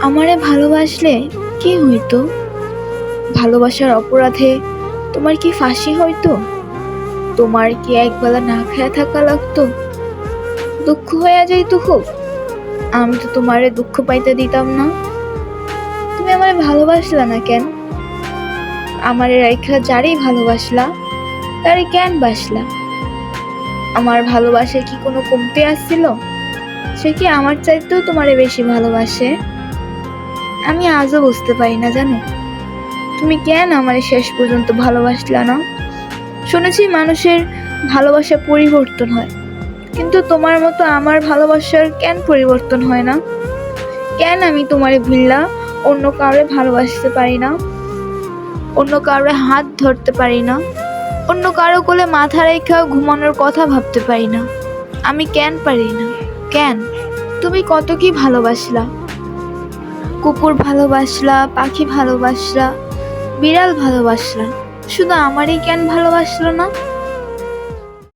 আমারে ভালোবাসলে কি হইতো? ভালোবাসার অপরাধে তোমার কি ফাঁসি হইতো? তোমার কি একবেলা না খেয়ে থাকা লাগতো? দুঃখ হয়ে যাইতো খুব আমি তো তোমারে দুঃখ পাইতে দিতাম না। তুমি আমারে ভালোবাসলা না কেন? আমারে রাইখা যারই ভালোবাসলা তারে কেন বাসলা? আমার ভালোবাসা কি কোনো কমতে আসছিল সে কি আমার চাইতেও তোমারে বেশি ভালোবাসে? আমি আজও বুঝতে পারি না, জানো? তুমি কেন আমার শেষ পর্যন্ত ভালোবাসলা না? শুনেছি মানুষের ভালোবাসা পরিবর্তন হয়, কিন্তু তোমার মতো আমার ভালোবাসার কেন পরিবর্তন হয় না? কেন আমি তোমারে ভুললা, অন্য কাউরে ভালোবাসতে পারি না? অন্য কাউরে হাত ধরতে পারি না? অন্য কারও কোলে মাথা রেখা ঘুমানোর কথা ভাবতে পারি না? আমি কেন পারি না? কেন? তুমি কত কি ভালোবাসলা? কুকুর ভালোবাসলা পাখি ভালোবাসলা বিড়াল ভালোবাসলা। শুধু আমারই কেন ভালোবাসলো না?